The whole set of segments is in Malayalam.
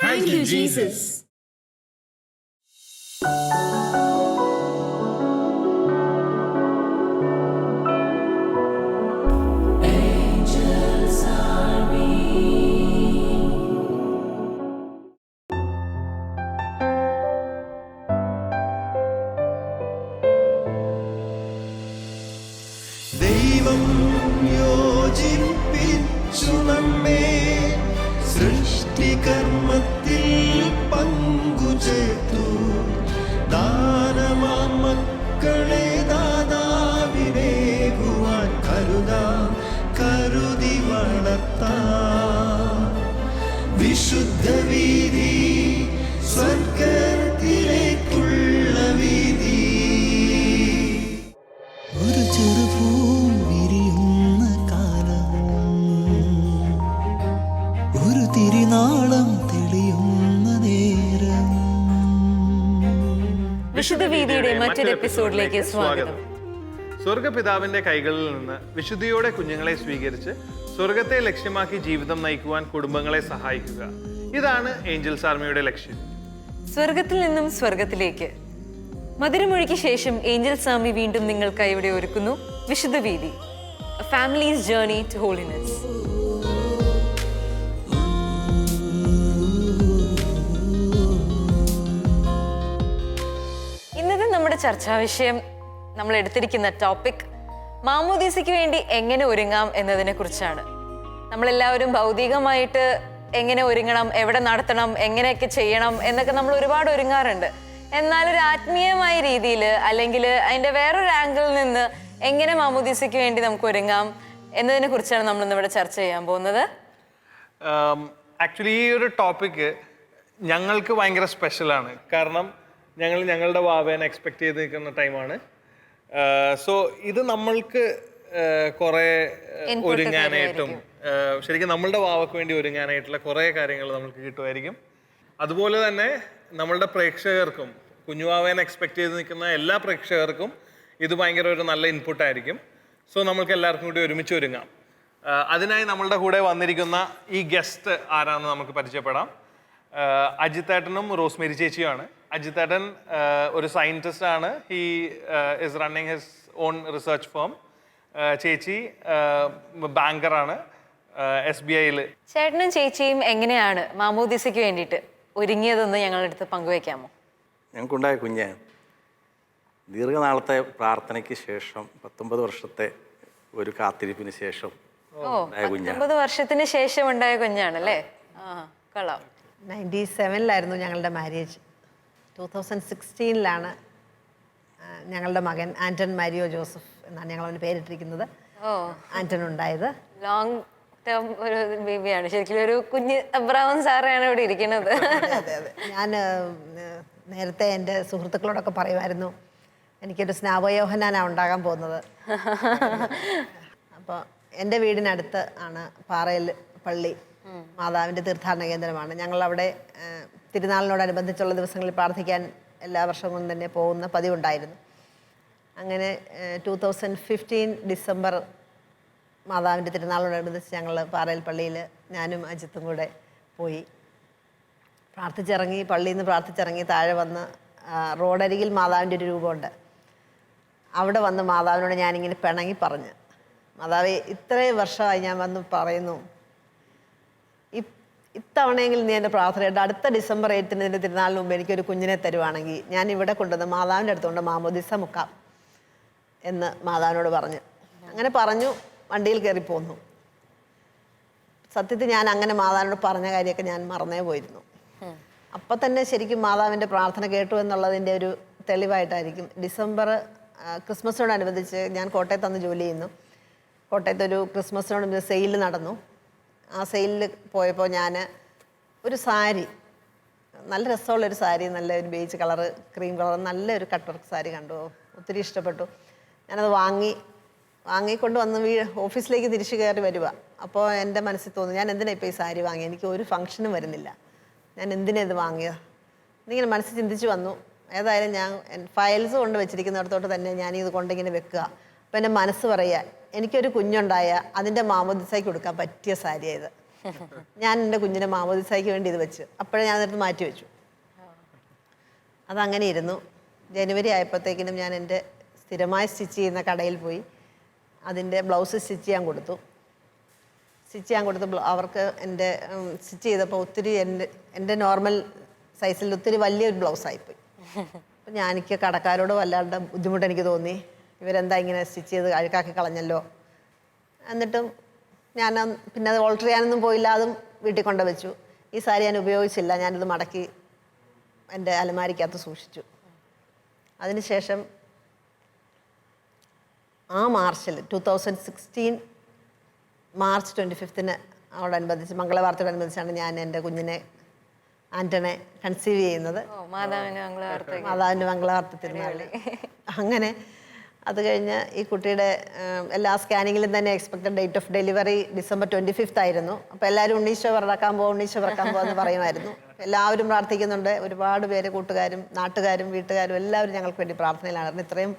Thank you, Jesus. തിരിനാളം തെളിയുന്ന നേരം. വിശുദ്ധ വീതിയുടെ മറ്റൊരു എപ്പിസോഡിലേക്ക് സ്വാഗതം. സ്വർഗപിതാവിന്റെ കൈകളിൽ നിന്ന് വിശുദ്ധിയോടെ കുഞ്ഞുങ്ങളെ സ്വീകരിച്ച് സ്വർഗത്തെ ലക്ഷ്യമാക്കി ജീവിതം നയിക്കുവാൻ കുടുംബങ്ങളെ സഹായിക്കുക. ഇതാണ് ഏഞ്ചൽസ് ആർമിയുടെ ലക്ഷ്യം. സ്വർഗത്തിൽ നിന്നും സ്വർഗത്തിലേക്ക് മധുരമൊഴിക്ക് ശേഷം ഏഞ്ചൽ സ്വാമി വീണ്ടും നിങ്ങൾക്കായി ഇവിടെ ഒരുക്കുന്നു വിശുദ്ധ വീതി. ഫാമിലീസ് ജേർണി ടു ഹോളിനെസ് നമ്മുടെ ചർച്ചാ വിഷയം നമ്മൾ എടുത്തിരിക്കുന്ന ടോപ്പിക് മാമോദീസയ്ക്ക് വേണ്ടി എങ്ങനെ ഒരുങ്ങാം എന്നതിനെ കുറിച്ചാണ്. നമ്മളെല്ലാവരും ഭൗതികമായിട്ട് എങ്ങനെ ഒരുങ്ങണം എവിടെ നടത്തണം എങ്ങനെയൊക്കെ ചെയ്യണം എന്നൊക്കെ നമ്മൾ ഒരുപാട് ഒരുങ്ങാറുണ്ട്. എന്നാൽ ഒരു ആത്മീയമായ രീതിയിൽ അല്ലെങ്കിൽ അതിന്റെ വേറൊരു ആംഗിളിൽ നിന്ന് എങ്ങനെ മാമോദീസയ്ക്ക് വേണ്ടി നമുക്ക് ഒരുങ്ങാം എന്നതിനെ കുറിച്ചാണ് നമ്മൾ ഇന്നിവിടെ ചർച്ച ചെയ്യാൻ പോകുന്നത്. ആക്ച്വലി ഈ ഒരു ടോപ്പിക്ക് ഞങ്ങൾക്ക് ഭയങ്കര സ്പെഷ്യലാണ് കാരണം ഞങ്ങൾ ഞങ്ങളുടെ വാവേനെ എക്സ്പെക്ട് ചെയ്ത് നിൽക്കുന്ന ടൈമാണ് സോ ഇത് നമ്മൾക്ക് കുറേ ഒരുങ്ങാനായിട്ടും ശരിക്കും നമ്മളുടെ വാവക്ക് വേണ്ടി ഒരുങ്ങാനായിട്ടുള്ള കുറേ കാര്യങ്ങൾ നമുക്ക് കിട്ടുമായിരിക്കും. അതുപോലെ തന്നെ നമ്മളുടെ പ്രേക്ഷകർക്കും കുഞ്ഞുവാവേനെ എക്സ്പെക്ട് ചെയ്ത് നിൽക്കുന്ന എല്ലാ പ്രേക്ഷകർക്കും ഇത് ഭയങ്കര ഒരു നല്ല ഇൻപുട്ട് ആയിരിക്കും. സോ നമ്മൾക്ക് എല്ലാവർക്കും കൂടി ഒരുമിച്ച് ഒരുങ്ങാം. അതിനായി നമ്മളുടെ കൂടെ വന്നിരിക്കുന്ന ഈ ഗസ്റ്റ് ആരാന്ന് നമുക്ക് പരിചയപ്പെടാം. അജിത്തേട്ടനും റോസ്മേരി ചേച്ചിയുമാണ്. അജിത്തേട്ടൻ ഒരു സയന്റിസ്റ്റ് ആണ് he is running his own research firm ചേച്ചി ബാങ്കറാണ് എസ് ബി ഐയിൽ ചേട്ടനും ചേച്ചിയും എങ്ങനെയാണ് മാമോദിസയ്ക്ക് വേണ്ടിയിട്ട് ഒരുങ്ങിയതെന്ന് ഞങ്ങളുടെ അടുത്ത് പങ്കുവയ്ക്കാമോ ഞങ്ങൾക്കുണ്ടായ കുഞ്ഞ് ദീർഘനാളത്തെ പ്രാർത്ഥനയ്ക്ക് ശേഷം പത്തൊമ്പത് വർഷത്തെ ഒരു കാത്തിരിപ്പിന് ശേഷം ഓ ഉണ്ടായ കുഞ്ഞാണ്. പത്തൊമ്പത് വർഷത്തിന് ശേഷം ഉണ്ടായ കുഞ്ഞാണല്ലേ? ആ കൊള്ളാം. നയന്റി സെവനിലായിരുന്നു ഞങ്ങളുടെ മാരേജ് ടൂ തൗസൻഡ് സിക്സ്റ്റീനിലാണ് ഞങ്ങളുടെ മകൻ ആന്റൺ മാരിയോ ജോസഫ് എന്നാണ് ഞങ്ങൾ അവന് പേരിട്ടിരിക്കുന്നത്. ആന്റൺ ഉണ്ടായത് ലോങ് ടേം ഒരു ബേബിയാണ്. ശരിക്കും ഒരു കുഞ്ഞ് അബ്രാവൻ സാറാണ് ഇവിടെ ഇരിക്കുന്നത്. അതെ അതെ. ഞാൻ നേരത്തെ എന്റെ സുഹൃത്തുക്കളോടൊക്കെ പറയുമായിരുന്നു എനിക്കൊരു സ്നാപയോഹനാനാണ് ഉണ്ടാകാൻ പോകുന്നത്. അപ്പോൾ എന്റെ വീടിനടുത്ത് ആണ് പാറയിൽ പള്ളി. മാതാവിന്റെ തീർത്ഥാടന കേന്ദ്രമാണ്. ഞങ്ങൾ അവിടെ തിരുനാളിനോടനുബന്ധിച്ചുള്ള ദിവസങ്ങളിൽ പ്രാർത്ഥിക്കാൻ എല്ലാ വർഷവും തന്നെ പോകുന്ന പതിവുണ്ടായിരുന്നു. അങ്ങനെ ടൂ തൗസൻഡ് ഫിഫ്റ്റീൻ ഡിസംബർ മാതാവിന്റെ തിരുനാളിനോടനുബന്ധിച്ച് ഞങ്ങൾ പാറയിൽ പള്ളിയിൽ ഞാനും അജിത്തും കൂടെ പോയി. പ്രാർത്ഥിച്ചിറങ്ങി പള്ളിയിൽ നിന്ന് പ്രാർത്ഥിച്ചിറങ്ങി താഴെ വന്ന് റോഡരികിൽ മാതാവിന്റെ ഒരു രൂപമുണ്ട്. അവിടെ വന്ന് മാതാവിനോട് ഞാനിങ്ങനെ പിണങ്ങി പറഞ്ഞു. മാതാവ് ഇത്രയും വർഷമായി ഞാൻ വന്ന് പറയുന്നു. ഇത്തവണയെങ്കിലും നീ എന്റെ പ്രാർത്ഥനയുണ്ട് അടുത്ത ഡിസംബർ എയ്റ്റിന് നിന്റെ തിരുനാളിന് മുമ്പ് എനിക്കൊരു കുഞ്ഞിനെ തരുവാണെങ്കിൽ ഞാൻ ഇവിടെ കൊണ്ടുവന്ന് മാതാവിന്റെ അടുത്തുകൊണ്ട് മാമോദിസ മുക്കാം എന്ന് മാതാവിനോട് പറഞ്ഞു. അങ്ങനെ പറഞ്ഞു വണ്ടിയിൽ കയറി പോന്നു. സത്യത്തിൽ ഞാൻ അങ്ങനെ മാതാവിനോട് പറഞ്ഞ കാര്യമൊക്കെ ഞാൻ മറന്നേ പോയിരുന്നു. അപ്പം തന്നെ ശരിക്കും മാതാവിന്റെ പ്രാർത്ഥന കേട്ടു എന്നുള്ളതിന്റെ ഒരു തെളിവായിട്ടായിരിക്കും. ഡിസംബർ ക്രിസ്മസിനോടനുബന്ധിച്ച് ഞാൻ കോട്ടയത്ത് അന്ന് ജോലി ചെയ്യുന്നു. കോട്ടയത്ത് ഒരു ക്രിസ്മസിനോട് സെയിൽ നടന്നു. ആ സെയിലിൽ പോയപ്പോൾ ഞാൻ ഒരു സാരി നല്ല രസമുള്ളൊരു സാരി നല്ല ഒരു ബേജ് കളറ് ക്രീം കളർ നല്ലൊരു കട്ടർ വർക്ക് സാരി കണ്ടു. ഒത്തിരി ഇഷ്ടപ്പെട്ടു. ഞാനത് വാങ്ങി വാങ്ങിക്കൊണ്ട് വന്ന് വീ ഓഫീസിലേക്ക് തിരിച്ചു കയറി വരിക അപ്പോൾ എന്റെ മനസ്സിൽ തോന്നി ഞാൻ എന്തിനാണ് ഇപ്പോൾ ഈ സാരി വാങ്ങി? എനിക്ക് ഒരു ഫംഗ്ഷനും വരുന്നില്ല. ഞാൻ എന്തിനാ ഇത് വാങ്ങിയത് എന്നിങ്ങനെ മനസ്സിൽ ചിന്തിച്ച് വന്നു. ഏതായാലും ഞാൻ ഫയൽസ് കൊണ്ട് വെച്ചിരിക്കുന്നിടത്തോട്ട് തന്നെ ഞാനിത് കൊണ്ടിങ്ങനെ വെക്കുക. അപ്പോൾ എന്റെ മനസ്സ് പറയുക എനിക്കൊരു കുഞ്ഞുണ്ടായ അതിന്റെ മാമോദിസയ്ക്ക് കൊടുക്കാൻ പറ്റിയ സാരിയായത് ഞാൻ എന്റെ കുഞ്ഞിന്റെ മാമോദിസായ്ക്ക് വേണ്ടി ഇത് വെച്ചു അപ്പോഴേ ഞാൻ അതെടുത്ത് മാറ്റി വെച്ചു. അതങ്ങനെ ഇരുന്നു. ജനുവരി ആയപ്പോഴത്തേക്കിനും ഞാൻ എന്റെ സ്ഥിരമായി സ്റ്റിച്ച് ചെയ്യുന്ന കടയിൽ പോയി അതിന്റെ ബ്ലൗസ് സ്റ്റിച്ച് ചെയ്യാൻ കൊടുത്തു. സ്റ്റിച്ച് ചെയ്യാൻ കൊടുത്ത് അവർക്ക് എന്റെ സ്റ്റിച്ച് ചെയ്തപ്പോൾ ഒത്തിരി എന്റെ എന്റെ നോർമൽ സൈസിൽ ഒത്തിരി വലിയൊരു ബ്ലൗസായിപ്പോയി. അപ്പം ഞാൻ എനിക്ക് കടക്കാരോട് വല്ലാണ്ട് ബുദ്ധിമുട്ട് എനിക്ക് തോന്നി. ഇവരെന്താ ഇങ്ങനെ സ്റ്റിച്ച് ചെയ്ത് അഴുക്കാക്കി കളഞ്ഞല്ലോ? എന്നിട്ടും ഞാൻ പിന്നെ അത് ഓൾട്ടർ ചെയ്യാനൊന്നും പോയില്ല അതും വീട്ടിൽ കൊണ്ട് വെച്ചു. ഈ സാരി ഞാൻ ഉപയോഗിച്ചില്ല ഞാനിത് മടക്കി എന്റെ അലമാരിക്കകത്ത് സൂക്ഷിച്ചു. അതിനുശേഷം ആ മാർച്ചിൽ two thousand sixteen March twenty ഫിഫ്തിന് അവിടനുബന്ധിച്ച് മംഗളവാർത്തയോടനുബന്ധിച്ചാണ് ഞാൻ എന്റെ കുഞ്ഞിനെ ആന്റണെ കൺസീവ് ചെയ്യുന്നത്. മാതാവിന്റെ മംഗളവാർത്ത തിരുനാളിൽ അങ്ങനെ അത് കഴിഞ്ഞ് ഈ കുട്ടിയുടെ എല്ലാ സ്കാനിങ്ങിലും തന്നെ expected date of delivery December twenty fifth ആയിരുന്നു. അപ്പോൾ എല്ലാവരും ഉണ്ണീശോ പിറക്കാൻ പോകും ഉണ്ണീശോ പിറക്കാൻ പോകുമെന്ന് പറയുമായിരുന്നു. എല്ലാവരും പ്രാർത്ഥിക്കുന്നുണ്ട്. ഒരുപാട് പേര് കൂട്ടുകാരും നാട്ടുകാരും വീട്ടുകാരും എല്ലാവരും ഞങ്ങൾക്ക് വേണ്ടി പ്രാർത്ഥനയിലാണ്. കാരണം ഇത്രയും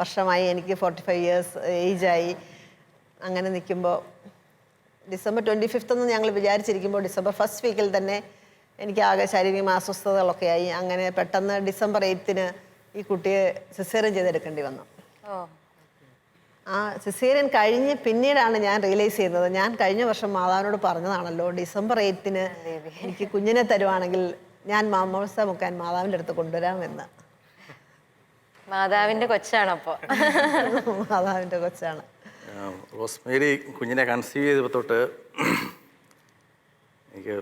വർഷമായി എനിക്ക് ഫോർട്ടി ഫൈവ് ഇയേഴ്സ് ഏജായി അങ്ങനെ നിൽക്കുമ്പോൾ ഡിസംബർ ട്വന്റി ഫിഫ്ത്ത് എന്ന് ഞങ്ങൾ വിചാരിച്ചിരിക്കുമ്പോൾ ഡിസംബർ ഫസ്റ്റ് വീക്കിൽ തന്നെ എനിക്ക് ആകെ ശാരീരിക അസ്വസ്ഥതകളൊക്കെ ആയി. അങ്ങനെ പെട്ടെന്ന് ഡിസംബർ എയ്ത്തിന് ഈ കുട്ടിയെ സിസേറിയൻ ചെയ്തെടുക്കേണ്ടി വന്നു. ആ സിസേറിയൻ കഴിഞ്ഞ് പിന്നീടാണ് ഞാൻ റിയലൈസ് ചെയ്യുന്നത് ഞാൻ കഴിഞ്ഞ വർഷം മാതാവിനോട് പറഞ്ഞതാണല്ലോ ഡിസംബർ എയ്ത്തിന് എനിക്ക് കുഞ്ഞിനെ തരുവാണെങ്കിൽ ഞാൻ മാമോസ മുക്കാൻ മാതാവിന്റെ അടുത്ത് കൊണ്ടുവരാമെന്ന്. കൊച്ചാണ് അപ്പോൾ മാതാവിന്റെ കൊച്ചാണ്. റോസ്മേരി കുഞ്ഞിനെ കൺസീവ് ചെയ്തപ്പോൾ തൊട്ട് എനിക്ക്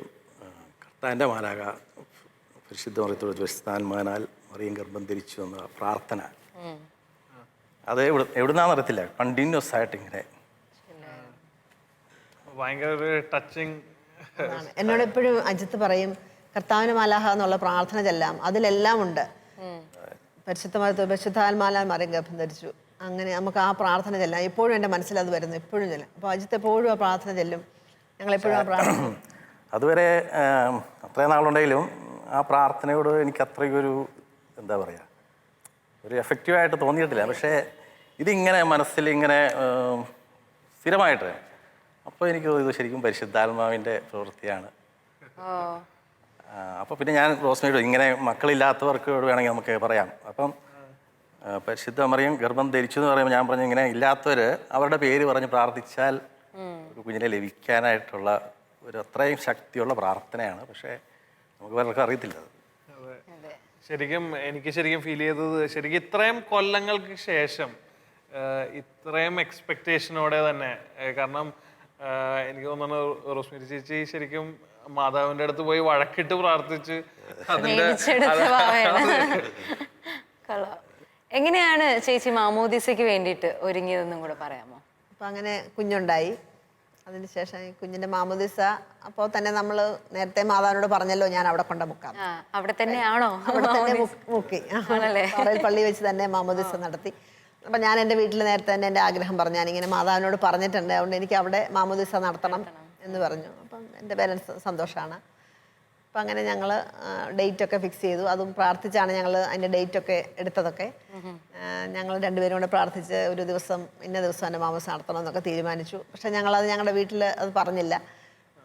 കർത്താന്റെ മാലാക പരിശുദ്ധ മറിയത്തോട് പരിശുദ്ധാത്മാനാൽ മറിയം ഗർഭം തിരിച്ചു എന്ന പ്രാർത്ഥന. അത് എവിടെ എവിടുന്നാന്ന് അറിയത്തില്ല. കണ്ടിന്യൂസ് ആയിട്ട് ഇങ്ങനെ. ഭയങ്കര ഒരു ടച്ചിങ് എന്നോട് എപ്പോഴും അജിത്ത് പറയും കർത്താവിന് മാലാഹ എന്നുള്ള പ്രാർത്ഥന ചെല്ലാം. അതിലെല്ലാം ഉണ്ട്. പരിശുദ്ധമായ പരിശുദ്ധാത്മാലാൽ മരം ഗർഭം ധരിച്ചു. അങ്ങനെ നമുക്ക് ആ പ്രാർത്ഥന ചെല്ലാം. എപ്പോഴും എന്റെ മനസ്സിൽ അത് വരുന്നു. എപ്പോഴും ചെല്ലാം. അപ്പോൾ അജിത്ത് എപ്പോഴും ആ പ്രാർത്ഥന ചെല്ലും. ഞങ്ങൾ എപ്പോഴും ആ പ്രാർത്ഥന അതുവരെ അത്രയും നാളുണ്ടെങ്കിലും ആ പ്രാർത്ഥനയോട് എനിക്ക് അത്രയ്ക്കൊരു എന്താ പറയുക ഒരു എഫക്റ്റീവായിട്ട് തോന്നിയിട്ടില്ല. പക്ഷേ ഇതിങ്ങനെ മനസ്സിൽ ഇങ്ങനെ സ്ഥിരമായിട്ട്. അപ്പോൾ എനിക്ക് ഇത് ശരിക്കും പരിശുദ്ധാത്മാവിന്റെ പ്രവൃത്തിയാണ്. അപ്പോൾ പിന്നെ ഞാൻ റോസ്മേഡ് ഇങ്ങനെ മക്കളില്ലാത്തവർക്ക് വേണമെങ്കിൽ നമുക്ക് പറയാം. അപ്പം പരിശുദ്ധ മറിയം ഗർഭം ധരിച്ചു എന്ന് പറയുമ്പോൾ ഞാൻ പറഞ്ഞു ഇങ്ങനെ ഇല്ലാത്തവർ അവരുടെ പേര് പറഞ്ഞ് പ്രാർത്ഥിച്ചാൽ ഒരു കുഞ്ഞിനെ ലഭിക്കാനായിട്ടുള്ള ഒരു അത്രയും ശക്തിയുള്ള പ്രാർത്ഥനയാണ്. പക്ഷേ നമുക്ക് പലർക്കും അറിയത്തില്ല ശരിക്കും എനിക്ക് ശരിക്കും ഫീൽ ചെയ്തത് ശരിക്കും ഇത്രയും കൊല്ലങ്ങൾക്ക് ശേഷം ഇത്രയും എക്സ്പെക്ടേഷനോടെ തന്നെ കാരണം എനിക്ക് തോന്നുന്നു റോസ്മിരി ചേച്ചി ശരിക്കും മാതാവിന്റെ അടുത്ത് പോയി വഴക്കിട്ട് പ്രാർത്ഥിച്ച് അതിന്റെ എങ്ങനെയാണ് ചേച്ചി മാമോദിസയ്ക്ക് വേണ്ടിയിട്ട് ഒരുങ്ങിയതെന്നും കൂടെ പറയാമോ? അപ്പൊ അങ്ങനെ കുഞ്ഞുണ്ടായി. അതിനുശേഷം ഈ കുഞ്ഞിന്റെ മാമുദിസ അപ്പോൾ തന്നെ നമ്മൾ നേരത്തെ മാതാവിനോട് പറഞ്ഞല്ലോ ഞാൻ അവിടെ കൊണ്ട മുക്കാം. അവിടെ തന്നെയാണോ അവിടെ തന്നെ മുക്കി പള്ളി വെച്ച് തന്നെ മാമോദിസ നടത്തി. അപ്പം ഞാൻ എന്റെ വീട്ടിൽ നേരത്തെ തന്നെ എന്റെ ആഗ്രഹം പറഞ്ഞു. ഞാനിങ്ങനെ മാതാവിനോട് പറഞ്ഞിട്ടുണ്ട്. അതുകൊണ്ട് എനിക്ക് അവിടെ മാമോദിസ നടത്തണം എന്ന് പറഞ്ഞു. അപ്പം എന്റെ പേരൻസ് സന്തോഷമാണ് അപ്പം അങ്ങനെ ഞങ്ങൾ ഡേറ്റ് ഒക്കെ ഫിക്സ് ചെയ്തു. അതും പ്രാർത്ഥിച്ചാണ് ഞങ്ങൾ അതിന്റെ ഡേറ്റ് ഒക്കെ എടുത്തതൊക്കെ ഞങ്ങൾ രണ്ടുപേരും കൂടെ പ്രാർത്ഥിച്ച് ഒരു ദിവസം ഇന്ന ദിവസം എന്റെ മാമസ് നടത്തണം എന്നൊക്കെ തീരുമാനിച്ചു. പക്ഷേ ഞങ്ങളത് ഞങ്ങളുടെ വീട്ടിൽ അത് പറഞ്ഞില്ല.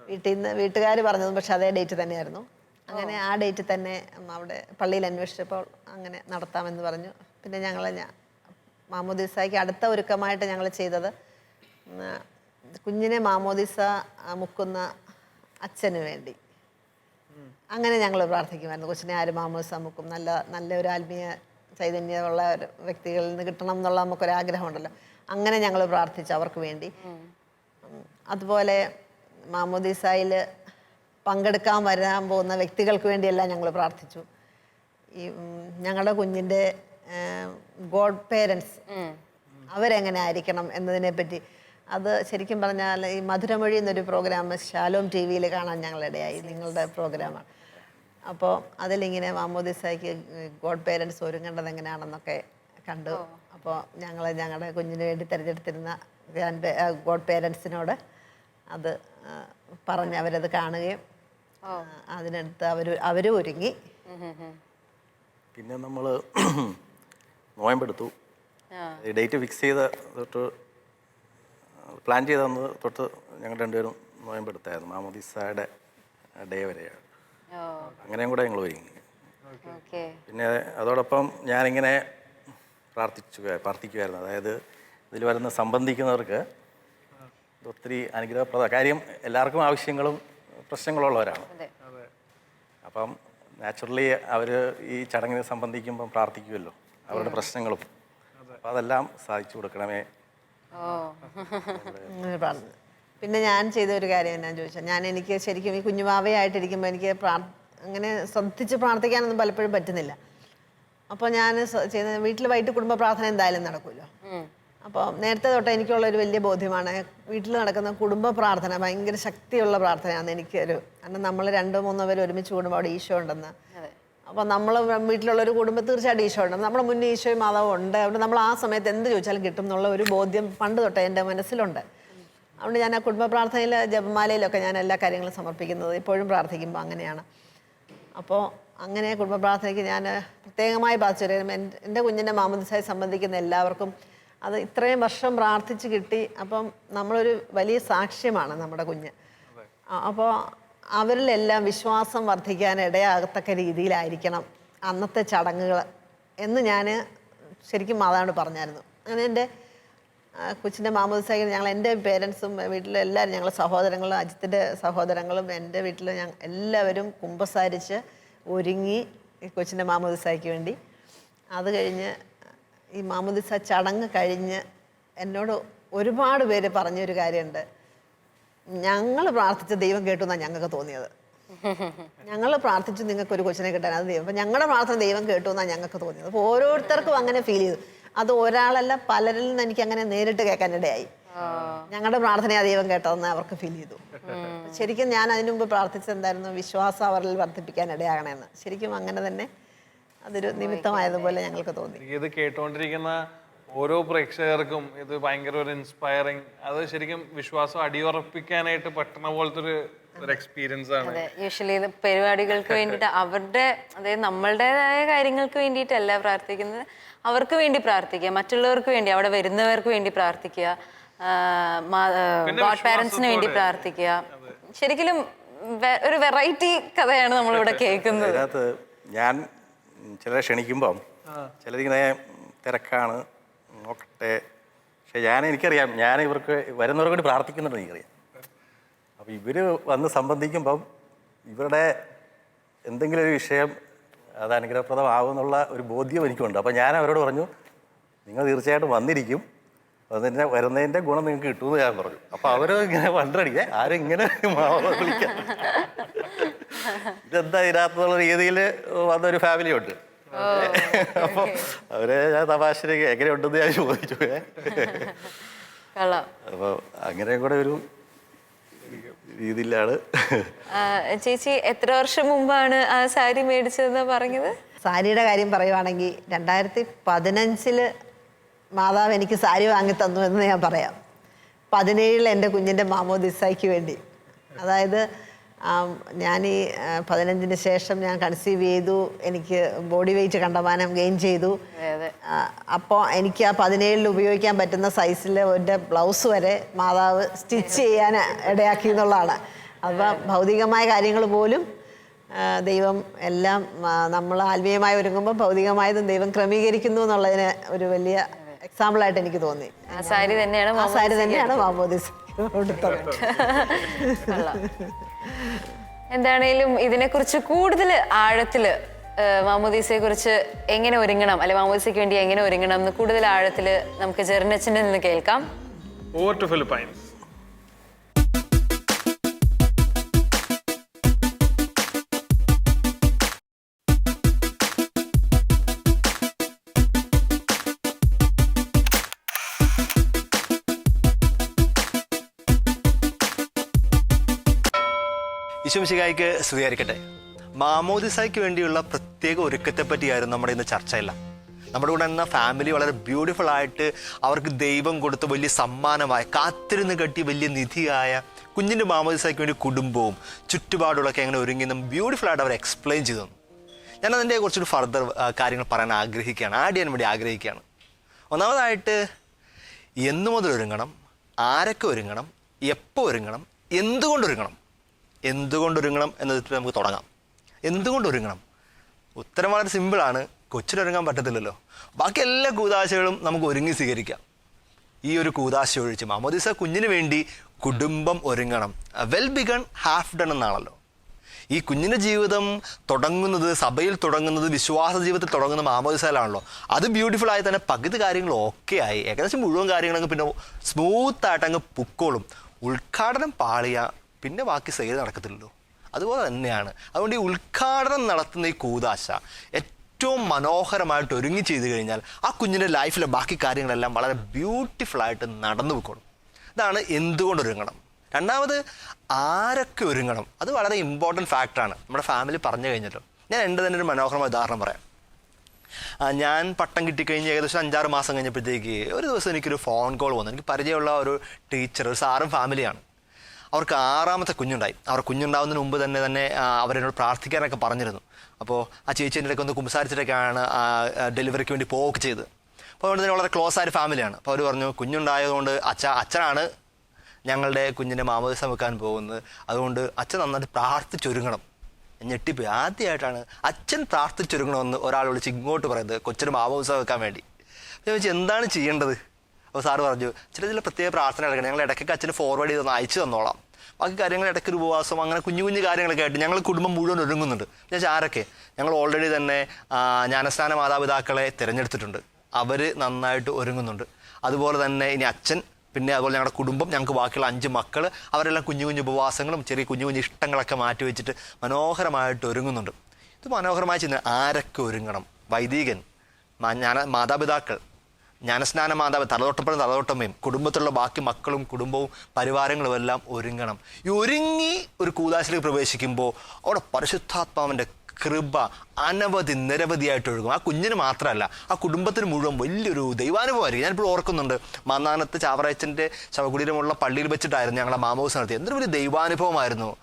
വീട്ടിൽ നിന്ന് വീട്ടുകാർ പറഞ്ഞതും പക്ഷേ അതേ ഡേറ്റ് തന്നെയായിരുന്നു. അങ്ങനെ ആ ഡേറ്റ് തന്നെ അവിടെ പള്ളിയിൽ അന്വേഷിച്ചപ്പോൾ അങ്ങനെ നടത്താമെന്ന് പറഞ്ഞു. പിന്നെ ഞങ്ങൾ മാമോദിസായ്ക്ക് അടുത്ത ഒരുക്കമായിട്ട് ഞങ്ങൾ ചെയ്തത് കുഞ്ഞിനെ മാമോദിസ മുക്കുന്ന അച്ഛന് വേണ്ടി. അങ്ങനെ ഞങ്ങൾ പ്രാർത്ഥിക്കുമായിരുന്നു. കൊച്ചിനെ ആര് മാമോസ് നമുക്കും നല്ല നല്ല ഒരു ആത്മീയ ചൈതന്യമുള്ള ഒരു വ്യക്തികളിൽ നിന്ന് കിട്ടണം എന്നുള്ള നമുക്കൊരാഗ്രഹമുണ്ടല്ലോ അങ്ങനെ ഞങ്ങൾ പ്രാർത്ഥിച്ചു അവർക്ക് വേണ്ടി. അതുപോലെ മാമോദീസായിൽ പങ്കെടുക്കാൻ വരാൻ പോകുന്ന വ്യക്തികൾക്ക് വേണ്ടിയെല്ലാം ഞങ്ങൾ പ്രാർത്ഥിച്ചു. ഈ ഞങ്ങളുടെ കുഞ്ഞിന്റെ ഗോഡ് പേരൻസ് അവരെങ്ങനെ ആയിരിക്കണം എന്നതിനെ പറ്റി. അത് ശരിക്കും പറഞ്ഞാൽ ഈ മധുരമൊഴി എന്നൊരു പ്രോഗ്രാം ശാലോം ടി വിയിൽ കാണാൻ ഞങ്ങളിടയായി നിങ്ങളുടെ പ്രോഗ്രാമാണ്. അപ്പോൾ അതിലിങ്ങനെ മാമോദിസായിക്ക് ഗോഡ് പേരൻസ് ഒരുങ്ങേണ്ടത് എങ്ങനെയാണെന്നൊക്കെ കണ്ടു അപ്പോൾ ഞങ്ങൾ ഞങ്ങളുടെ കുഞ്ഞിന് വേണ്ടി തിരഞ്ഞെടുത്തിരുന്ന ഗ്രാൻഡ് ഗോഡ് പേരൻസിനോട് അത് പറഞ്ഞ് അവരത് കാണുകയും ആ, അതിനടുത്ത് അവർ അവരും ഒരുങ്ങി. പിന്നെ നമ്മൾ നോയമ്പെടുത്തു. ഡേറ്റ് ഫിക്സ് ചെയ്ത തൊട്ട് പ്ലാൻ ചെയ്ത തൊട്ട് ഞങ്ങൾ രണ്ടുപേരും നോയമ്പെടുത്തായിരുന്നു. മാമോദിസയുടെ ഡേ വരെയാണ്. അങ്ങനെയും കൂടെ ഞങ്ങൾ ഒരുങ്ങി ഓക്കെ. പിന്നെ അതോടൊപ്പം ഞാനിങ്ങനെ പ്രാർത്ഥിച്ചു പ്രാർത്ഥിക്കുമായിരുന്നു അതായത് ഇതിൽ വരുന്ന സംബന്ധിക്കുന്നവർക്ക് ഒത്തിരി അനുഗ്രഹപ്രദ കാര്യം എല്ലാവർക്കും ആവശ്യങ്ങളും പ്രശ്നങ്ങളുള്ളവരാണ്. അപ്പം നാച്ചുറലി അവർ ഈ ചടങ്ങിനെ സംബന്ധിക്കുമ്പം പ്രാർത്ഥിക്കുമല്ലോ അവരുടെ പ്രശ്നങ്ങളും. അപ്പം അതെല്ലാം സാധിച്ചു കൊടുക്കണമേ. പറഞ്ഞു പിന്നെ ഞാൻ ചെയ്ത ഒരു കാര്യം എന്നാ ചോദിച്ചാൽ ഞാൻ എനിക്ക് ശരിക്കും ഈ കുഞ്ഞുമാവയായിട്ടിരിക്കുമ്പോൾ എനിക്ക് പ്രാർ അങ്ങനെ ശ്രദ്ധിച്ച് പ്രാർത്ഥിക്കാനൊന്നും പലപ്പോഴും പറ്റുന്നില്ല. അപ്പോൾ ഞാൻ ചെയ്യുന്ന വീട്ടിൽ വൈകിട്ട് കുടുംബ പ്രാർത്ഥന എന്തായാലും നടക്കുമല്ലോ അപ്പോൾ നേരത്തെ തൊട്ട് എനിക്കുള്ള ഒരു വലിയ ബോധ്യമാണ് വീട്ടിൽ നടക്കുന്ന കുടുംബ പ്രാർത്ഥന ഭയങ്കര ശക്തിയുള്ള പ്രാർത്ഥനയാണ് എനിക്കൊരു കാരണം നമ്മൾ രണ്ടോ മൂന്നോ പേര് ഒരുമിച്ച് കൂടുമ്പോൾ അവിടെ ഈശോ ഉണ്ടെന്ന്. അപ്പോൾ നമ്മൾ വീട്ടിലുള്ള ഒരു കുടുംബം തീർച്ചയായിട്ടും ഈശോ ഉണ്ടെന്ന് നമ്മുടെ മുന്നേ ഈശോയും മാതാവും ഉണ്ട്. അവിടെ നമ്മൾ ആ സമയത്ത് എന്ത് ചോദിച്ചാലും കിട്ടും എന്നുള്ള ഒരു ബോധ്യം പണ്ട് തൊട്ടേ എന്റെ മനസ്സിലുണ്ട്. അതുകൊണ്ട് ഞാൻ ആ കുടുംബ പ്രാർത്ഥനയിൽ ജപമാലയിലൊക്കെ ഞാൻ എല്ലാ കാര്യങ്ങളും സമർപ്പിക്കുന്നത് ഇപ്പോഴും പ്രാർത്ഥിക്കുമ്പോൾ അങ്ങനെയാണ്. അപ്പോൾ അങ്ങനെ കുടുംബ പ്രാർത്ഥനയ്ക്ക് ഞാൻ പ്രത്യേകമായി ബാധിച്ചൊരു എന്റെ കുഞ്ഞിന്റെ മാമദിസായി സംബന്ധിക്കുന്ന എല്ലാവർക്കും അത് ഇത്രയും വർഷം പ്രാർത്ഥിച്ച് കിട്ടി. അപ്പം നമ്മളൊരു വലിയ സാക്ഷ്യമാണ് നമ്മുടെ കുഞ്ഞ്. അപ്പോൾ അവരിലെല്ലാം വിശ്വാസം വർദ്ധിക്കാൻ ഇടയാകത്തക്ക രീതിയിലായിരിക്കണം അന്നത്തെ ചടങ്ങുകൾ എന്ന് ഞാൻ ശരിക്കും മാതാവിനോട് പറഞ്ഞായിരുന്നു. അങ്ങനെ എന്റെ കൊച്ചിന്റെ മാമോദിസായി ഞങ്ങൾ എന്റെ പേരൻസും വീട്ടിലെ എല്ലാവരും ഞങ്ങളെ സഹോദരങ്ങളും അജിത്തിന്റെ സഹോദരങ്ങളും എന്റെ വീട്ടിൽ ഞങ്ങൾ എല്ലാവരും കുമ്പസാരിച്ച് ഒരുങ്ങി കൊച്ചിന്റെ മാമോദിസായ്ക്ക് വേണ്ടി. അത് കഴിഞ്ഞ് ഈ മാമോദിസ ചടങ്ങ് കഴിഞ്ഞ് എന്നോട് ഒരുപാട് പേര് പറഞ്ഞൊരു കാര്യമുണ്ട്. ഞങ്ങൾ പ്രാർത്ഥിച്ച ദൈവം കേട്ടു എന്നാണ് ഞങ്ങൾക്ക് തോന്നിയത്. ഞങ്ങൾ പ്രാർത്ഥിച്ചു നിങ്ങൾക്ക് ഒരു കൊച്ചിനെ കിട്ടാൻ അത് ദൈവം. അപ്പം ഞങ്ങളുടെ പ്രാർത്ഥന ദൈവം കേട്ടു എന്നാണ് ഞങ്ങൾക്ക് തോന്നിയത്. അപ്പോൾ ഓരോരുത്തർക്കും അങ്ങനെ ഫീൽ ചെയ്തു. അത് ഒരാളല്ല പലരിൽ നിന്ന് എനിക്ക് അങ്ങനെ നേരിട്ട് കേൾക്കാനിടയായി. ഞങ്ങളുടെ പ്രാർത്ഥനയാ ദൈവം കേട്ടതെന്ന് അവർക്ക് ഫീൽ ചെയ്തു. ശരിക്കും ഞാൻ അതിനു മുമ്പ് പ്രാർത്ഥിച്ചെന്തായിരുന്നു വിശ്വാസം അവരിൽ വർദ്ധിപ്പിക്കാൻ ഇടയാകണമെന്ന് ശരിക്കും അങ്ങനെ തന്നെ അതൊരു നിമിത്തമായതുപോലെ ഞങ്ങൾക്ക് തോന്നി. ഇത് കേട്ടുകൊണ്ടിരിക്കുന്ന ഓരോ പ്രേക്ഷകർക്കും ഇത് ഭയങ്കര ഒരു ഇൻസ്പയറിങ് അത് ശരിക്കും വിശ്വാസം അടിയുറപ്പിക്കാനായിട്ട് പറ്റണ പോലത്തെ ഒരു ഒരു എക്സ്പീരിയൻസ് ആണ്. അതെ യൂഷ്വലി ഇത് പരിപാടികൾക്ക് വേണ്ടിയിട്ട് അവരുടെ അതായത് നമ്മളുടേതായ കാര്യങ്ങൾക്ക് വേണ്ടിയിട്ടല്ല പ്രാർത്ഥിക്കുന്നത്. അവർക്ക് വേണ്ടി പ്രാർത്ഥിക്കുക മറ്റുള്ളവർക്ക് വേണ്ടി അവിടെ വരുന്നവർക്ക് വേണ്ടി പ്രാർത്ഥിക്കുക ഗോഡ് പാരൻസിന് വേണ്ടി പ്രാർത്ഥിക്കുക. ശരിക്കും ഒരു വെറൈറ്റി കഥയാണ് നമ്മളിവിടെ കേൾക്കുന്നത്. അതിനകത്ത് ഞാൻ ചിലരെ ക്ഷണിക്കുമ്പം ചിലരിങ്ങനെ തിരക്കാണ് നോക്കട്ടെ. പക്ഷെ ഞാൻ എനിക്കറിയാം ഞാൻ ഇവർക്ക് വരുന്നവർക്ക് വേണ്ടി പ്രാർത്ഥിക്കുന്നുണ്ട് എനിക്കറിയാം. അപ്പോൾ ഇവർ വന്ന് സംബന്ധിക്കുമ്പം ഇവരുടെ എന്തെങ്കിലും ഒരു വിഷയം അത് അനുഗ്രഹപ്രദമാകുമെന്നുള്ള ഒരു ബോധ്യം എനിക്കുണ്ട്. അപ്പോൾ ഞാൻ അവരോട് പറഞ്ഞു നിങ്ങൾ തീർച്ചയായിട്ടും വന്നിരിക്കും. അതിന്റെ വരുന്നതിന്റെ ഗുണം നിങ്ങൾക്ക് കിട്ടുമെന്ന് ഞാൻ പറഞ്ഞു. അപ്പോൾ അവർ ഇങ്ങനെ വണ്ടടിക്കേ ആരും ഇങ്ങനെ വിളിക്കാം ഇതെന്താ ഇതിനകത്തുള്ള രീതിയിൽ വന്നൊരു ഫാമിലി ഉണ്ട്. അപ്പോൾ അവരെ ഞാൻ തമാശ എങ്ങനെയുണ്ടെന്ന് ഞാൻ ചോദിച്ചു. അപ്പോൾ അങ്ങനെ കൂടെ ഒരു രീതിയിലാണ്. ചേച്ചി എത്ര വർഷം മുമ്പാണ് ആ സാരി മേടിച്ചതെന്ന് പറഞ്ഞത്? സാരിയുടെ കാര്യം പറയുവാണെങ്കിൽ രണ്ടായിരത്തി പതിനഞ്ചിൽ മാതാവ് എനിക്ക് സാരി വാങ്ങി തന്നു എന്ന് ഞാൻ പറയാം. പതിനേഴിൽ എന്റെ കുഞ്ഞിന്റെ മാമോദിസായ്ക്ക് വേണ്ടി. അതായത് ഞാൻ ഈ പതിനഞ്ചിന് ശേഷം ഞാൻ കൺസീവ് ചെയ്തു. എനിക്ക് ബോഡി വെയിറ്റ് കണ്ടമാനം ഗെയിൻ ചെയ്തു. അപ്പോൾ എനിക്ക് ആ പതിനേഴിൽ ഉപയോഗിക്കാൻ പറ്റുന്ന സൈസിൽ ഒരു ബ്ലൗസ് വരെ മാതാവ് സ്റ്റിച്ച് ചെയ്യാൻ ഇടയാക്കി എന്നുള്ളതാണ്. അപ്പോൾ ഭൗതികമായ കാര്യങ്ങൾ പോലും ദൈവം എല്ലാം നമ്മൾ ആത്മീയമായി ഒരുങ്ങുമ്പോൾ ഭൗതികമായതും ദൈവം ക്രമീകരിക്കുന്നു എന്നുള്ളതിന് ഒരു വലിയ എക്സാമ്പിളായിട്ട് എനിക്ക് തോന്നി. ആ സാരി തന്നെയാണ് ആ സാരി തന്നെയാണ് മാമോദിസ്. എന്താണേലും ഇതിനെക്കുറിച്ച് കൂടുതൽ ആഴത്തിൽ മാമോദീസയെ കുറിച്ച് എങ്ങനെ ഒരുങ്ങണം അല്ലെ മാമോദീസയ്ക്ക് വേണ്ടി എങ്ങനെ ഒരുങ്ങണം എന്ന് കൂടുതൽ ആഴത്തിൽ നമുക്ക് ജെറിനച്ചനിൽ നിന്ന് കേൾക്കാം. ഓവർ ടു ഫിലിപ്പൈൻസ് ഈശോമിശികായിക്ക് സ്തുതിയായിരിക്കട്ടെ. മാമോദിസായ്ക്ക് വേണ്ടിയുള്ള പ്രത്യേക ഒരുക്കത്തെ പറ്റിയായിരുന്നു നമ്മുടെ ഇന്ന് ചർച്ചയെല്ലാം. നമ്മുടെ കൂടെ എന്ന ഫാമിലി വളരെ ബ്യൂട്ടിഫുൾ ആയിട്ട് അവർക്ക് ദൈവം കൊടുത്ത വലിയ സമ്മാനമായ കാത്തിരുന്ന് കെട്ടി വലിയ നിധിയായ കുഞ്ഞിന്റെ മാമോദിസായ്ക്ക് വേണ്ടി കുടുംബവും ചുറ്റുപാടുകളൊക്കെ എങ്ങനെ ഒരുങ്ങിയെന്നും ബ്യൂട്ടിഫുൾ ആയിട്ട് അവർ എക്സ്പ്ലെയിൻ ചെയ്തു തന്നു. ഞാൻ അതിന്റെ കുറച്ചൊരു ഫർദർ കാര്യങ്ങൾ പറയാൻ ആഗ്രഹിക്കുകയാണ് ആഡ് ചെയ്യാൻ വേണ്ടി ആഗ്രഹിക്കുകയാണ്. ഒന്നാമതായിട്ട് എന്നു മുതൽ ഒരുങ്ങണം ആരൊക്കെ ഒരുങ്ങണം എപ്പോൾ ഒരുങ്ങണം? എന്തുകൊണ്ടൊരുങ്ങണം എന്തുകൊണ്ടൊരുങ്ങണം എന്നതിൽ നമുക്ക് തുടങ്ങാം. എന്തുകൊണ്ട് ഒരുങ്ങണം ഉത്തരം വളരെ സിമ്പിളാണ് കൊച്ചിനൊരുങ്ങാൻ പറ്റത്തില്ലല്ലോ. ബാക്കി എല്ലാ കൂതാശകളും നമുക്ക് ഒരുങ്ങി സ്വീകരിക്കാം. ഈ ഒരു കൂതാശ ഒഴിച്ച് മാമോദിസ കുഞ്ഞിന് വേണ്ടി കുടുംബം ഒരുങ്ങണം. വെൽ ബിഗൺ ഹാഫ് ഡൺ എന്നാണല്ലോ. ഈ കുഞ്ഞിന്റെ ജീവിതം തുടങ്ങുന്നത് സഭയിൽ തുടങ്ങുന്നത് വിശ്വാസ ജീവിതത്തിൽ തുടങ്ങുന്ന മാമോദിസയിലാണല്ലോ. അത് ബ്യൂട്ടിഫുൾ ആയി തന്നെ പകുതി കാര്യങ്ങൾ ഓക്കെ ആയി. ഏകദേശം മുഴുവൻ കാര്യങ്ങളങ്ങ് പിന്നെ സ്മൂത്ത് ആയിട്ട് അങ്ങ് പുക്കോളും. ഉദ്ഘാടനം പാളിയ പിന്നെ ബാക്കി സെയിൽ നടക്കത്തില്ലല്ലോ. അതുപോലെ തന്നെയാണ്. അതുകൊണ്ട് ഈ ഉദ്ഘാടനം നടത്തുന്ന ഈ കൂതാശ ഏറ്റവും മനോഹരമായിട്ട് ഒരുങ്ങി ചെയ്തു കഴിഞ്ഞാൽ ആ കുഞ്ഞിന്റെ ലൈഫിലെ ബാക്കി കാര്യങ്ങളെല്ലാം വളരെ ബ്യൂട്ടിഫുൾ ആയിട്ട് നടന്നു പോയിക്കോളും. ഇതാണ് എന്തുകൊണ്ട് ഒരുങ്ങണം? രണ്ടാമത് ആരൊക്കെ ഒരുങ്ങണം? അത് വളരെ ഇമ്പോർട്ടന്റ് ഫാക്ടറാണ് നമ്മുടെ ഫാമിലി പറഞ്ഞു കഴിഞ്ഞല്ലോ. ഞാൻ എന്റെ തന്നെ ഒരു മനോഹരമായ ഉദാഹരണം പറയാം. ഞാൻ പട്ടം കിട്ടിക്കഴിഞ്ഞ് ഏകദേശം അഞ്ചാറ് മാസം കഴിഞ്ഞപ്പോഴത്തേക്ക് ഒരു ദിവസം എനിക്കൊരു ഫോൺ കോൾ വന്നു. എനിക്ക് പരിചയമുള്ള ഒരു ടീച്ചർ ഒരു സാറും ഫാമിലിയാണ് അവർക്ക് ആറാമത്തെ കുഞ്ഞുണ്ടായി. അവർ കുഞ്ഞുണ്ടാവുന്നതിന് മുമ്പ് തന്നെ തന്നെ അവരെന്നോട് പ്രാർത്ഥിക്കാനൊക്കെ പറഞ്ഞിരുന്നു. അപ്പോൾ ആ ചേച്ചി എന്റെ ഒന്ന് കുമ്പസാരിച്ചിട്ടൊക്കെയാണ് ഡെലിവറിക്ക് വേണ്ടി പോവൊക്കെ ചെയ്ത് അപ്പോൾ അതുകൊണ്ട് തന്നെ വളരെ ക്ലോസ് ആയ ഫാമിലിയാണ്. അപ്പോൾ അവർ പറഞ്ഞു കുഞ്ഞുണ്ടായതുകൊണ്ട് അച്ഛ അച്ഛനാണ് ഞങ്ങളുടെ കുഞ്ഞിന്റെ മാമോദിസം വെക്കാൻ പോകുന്നത്. അതുകൊണ്ട് അച്ഛൻ നന്നായിട്ട് പ്രാർത്ഥിച്ചൊരുങ്ങണം. ഞെട്ടിപ്പോയി. ആദ്യമായിട്ടാണ് അച്ഛൻ പ്രാർത്ഥിച്ചൊരുങ്ങണമെന്ന് ഒരാൾ വിളിച്ച് ഇങ്ങോട്ട് പറയുന്നത് കൊച്ചിന് മാമോദിസം വെക്കാൻ വേണ്ടി. അപ്പോൾ ഞാൻ ചോദിച്ചു എന്താണ് ചെയ്യേണ്ടത്? അപ്പോൾ സാറ് പറഞ്ഞു ചില ചില പ്രത്യേക പ്രാർത്ഥന എടുക്കണം ഞങ്ങൾ ഇടയ്ക്കൊക്കെ അച്ഛന് ഫോർവേഡ് ചെയ്തൊന്ന് അയച്ചു തന്നോളാം. ബാക്കി കാര്യങ്ങൾ ഇടയ്ക്ക് ഉപവാസം അങ്ങനെ കുഞ്ഞു കുഞ്ഞു കാര്യങ്ങളൊക്കെ ആയിട്ട് ഞങ്ങൾ കുടുംബം മുഴുവൻ ഒരുങ്ങുന്നുണ്ട്. ഞാൻ ആരൊക്കെ? ഞങ്ങൾ ഓൾറെഡി തന്നെ ജ്ഞാനസ്ഥാന മാതാപിതാക്കളെ തിരഞ്ഞെടുത്തിട്ടുണ്ട്. അവർ നന്നായിട്ട് ഒരുങ്ങുന്നുണ്ട്. അതുപോലെ തന്നെ ഇനി അച്ഛൻ പിന്നെ അതുപോലെ ഞങ്ങളുടെ കുടുംബം ഞങ്ങൾക്ക് ബാക്കിയുള്ള അഞ്ച് മക്കൾ അവരെല്ലാം കുഞ്ഞു കുഞ്ഞു ഉപവാസങ്ങളും ചെറിയ കുഞ്ഞു കുഞ്ഞു ഇഷ്ടങ്ങളൊക്കെ മാറ്റി വെച്ചിട്ട് മനോഹരമായിട്ട് ഒരുങ്ങുന്നുണ്ട്. ഇത് മനോഹരമായി ചെയ്യുന്ന ആരൊക്കെ ഒരുങ്ങണം? വൈദികൻ മാതാപിതാക്കൾ. ജ്ഞാനസ്നാന മാതാവ് തലതൊട്ടപ്പനും തലതൊട്ടമ്മയും കുടുംബത്തിലുള്ള ബാക്കി മക്കളും കുടുംബവും പരിവാരങ്ങളും എല്ലാം ഒരുങ്ങണം. ഈ ഒരുങ്ങി ഒരു കൂതാശിലേക്ക് പ്രവേശിക്കുമ്പോൾ അവിടെ പരിശുദ്ധാത്മാവിന്റെ കൃപ അനവധി നിരവധിയായിട്ട് ഒഴുകും. ആ കുഞ്ഞിന് മാത്രമല്ല ആ കുടുംബത്തിന് മുഴുവൻ വലിയൊരു ദൈവാനുഭവമായിരിക്കും. ഞാനിപ്പോൾ ഓർക്കുന്നുണ്ട് മന്നാനത്ത് ചാവറയച്ചന്റെ ശവകുടീരമുള്ള പള്ളിയിൽ വെച്ചിട്ടായിരുന്നു ഞങ്ങളെ മാമോസ് നടത്തി എന്തൊരു വലിയ ദൈവാനുഭവമായിരുന്നു.